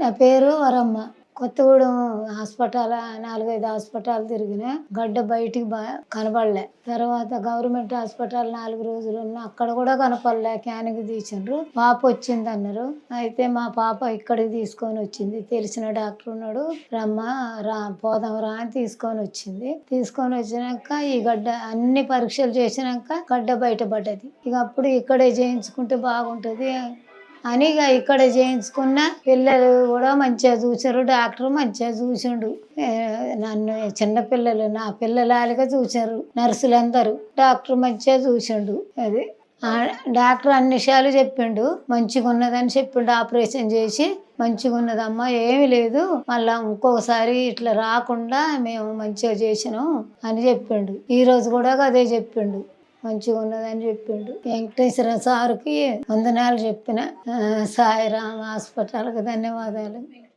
నా పేరు వరమ్మ. కొత్తగూడెం హాస్పిటల్ నాలుగైదు హాస్పిటల్ తిరిగిన గడ్డ బయటికి బా- కనబడలే తర్వాత గవర్నమెంట్ హాస్పిటల్ నాలుగు రోజులు ఉన్నా అక్కడ కూడా కనపడలే. క్యాన్కి తీసిండ్రు పాప వచ్చింది అన్నారు. అయితే మా పాప ఇక్కడికి తీసుకొని వచ్చింది. తెలిసిన డాక్టర్ ఉన్నాడు. రమ్మ రా పోదాం రా అని తీసుకొని వచ్చింది. తీసుకొని వచ్చినాక ఈ గడ్డ అన్ని పరీక్షలు చేసినాక గడ్డ బయటపడ్డది ఇక అప్పుడు ఇక్కడే చేయించుకుంటే బాగుంటుంది. అని ఇక ఇక్కడ చేయించుకున్న పిల్లలు కూడా మంచిగా చూసారు డాక్టర్ మంచిగా చూసిండు. నన్ను చిన్న పిల్లలు నా పిల్లలాలుగా చూసారు నర్సులందరూ డాక్టర్ మంచిగా చూసిండు. అది. డాక్టర్ అన్ని విషయాలు చెప్పిండు. మంచిగా ఉన్నదని చెప్పిండు. ఆపరేషన్ చేసి మంచిగా ఉన్నదమ్మా ఏమీ లేదు. మళ్ళా ఇంకొకసారి ఇట్లా రాకుండా మేము మంచిగా చేసినాం అని చెప్పిండు. ఈ రోజు కూడా అదే చెప్పిండు. మంచిగా ఉన్నదని చెప్పిండు. వెంకటేశ్వర సార్కి వందనాలు చెప్పిన. ఆ, సాయిరామ్ హాస్పిటల్కి ధన్యవాదాలు.